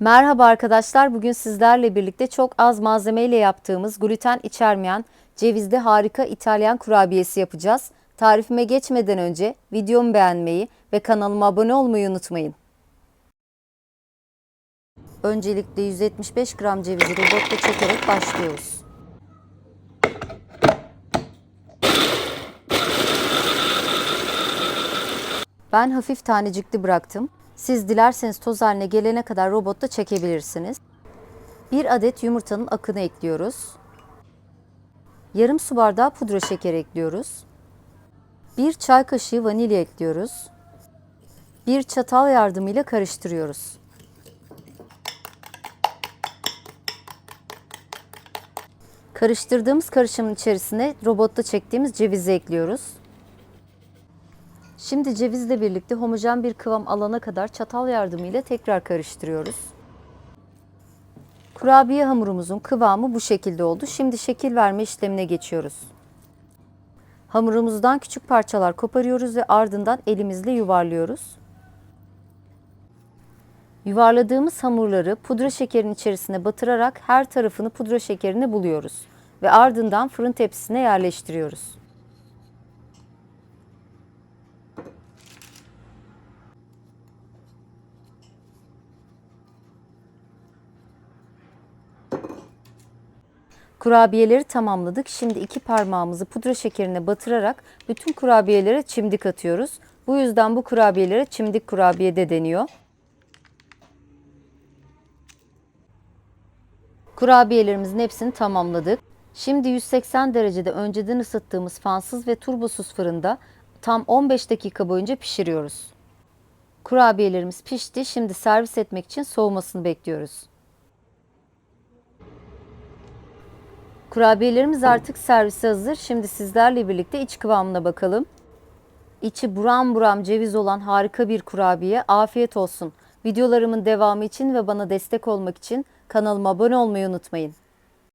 Merhaba arkadaşlar. Bugün sizlerle birlikte çok az malzemeyle yaptığımız gluten içermeyen cevizli harika İtalyan kurabiyesi yapacağız. Tarifime geçmeden önce videomu beğenmeyi ve kanalıma abone olmayı unutmayın. Öncelikle 175 gram cevizi robotta çekerek başlıyoruz. Ben hafif tanecikli bıraktım. Siz dilerseniz toz haline gelene kadar robotta çekebilirsiniz. Bir adet yumurtanın akını ekliyoruz. Yarım su bardağı pudra şeker ekliyoruz. Bir çay kaşığı vanilya ekliyoruz. Bir çatal yardımıyla karıştırıyoruz. Karıştırdığımız karışımın içerisine robotta çektiğimiz cevizi ekliyoruz. Şimdi cevizle birlikte homojen bir kıvam alana kadar çatal yardımıyla tekrar karıştırıyoruz. Kurabiye hamurumuzun kıvamı bu şekilde oldu. Şimdi şekil verme işlemine geçiyoruz. Hamurumuzdan küçük parçalar koparıyoruz ve ardından elimizle yuvarlıyoruz. Yuvarladığımız hamurları pudra şekerin içerisine batırarak her tarafını pudra şekerine buluyoruz ve ardından fırın tepsisine yerleştiriyoruz. Kurabiyeleri tamamladık. Şimdi iki parmağımızı pudra şekerine batırarak bütün kurabiyelere çimdik atıyoruz. Bu yüzden bu kurabiyelere çimdik kurabiye de deniyor. Kurabiyelerimizin hepsini tamamladık. Şimdi 180 derecede önceden ısıttığımız fansız ve turbosuz fırında tam 15 dakika boyunca pişiriyoruz. Kurabiyelerimiz pişti. Şimdi servis etmek için soğumasını bekliyoruz. Kurabiyelerimiz artık servise hazır. Şimdi sizlerle birlikte iç kıvamına bakalım. İçi buram buram ceviz olan harika bir kurabiye. Afiyet olsun. Videolarımın devamı için ve bana destek olmak için kanalıma abone olmayı unutmayın.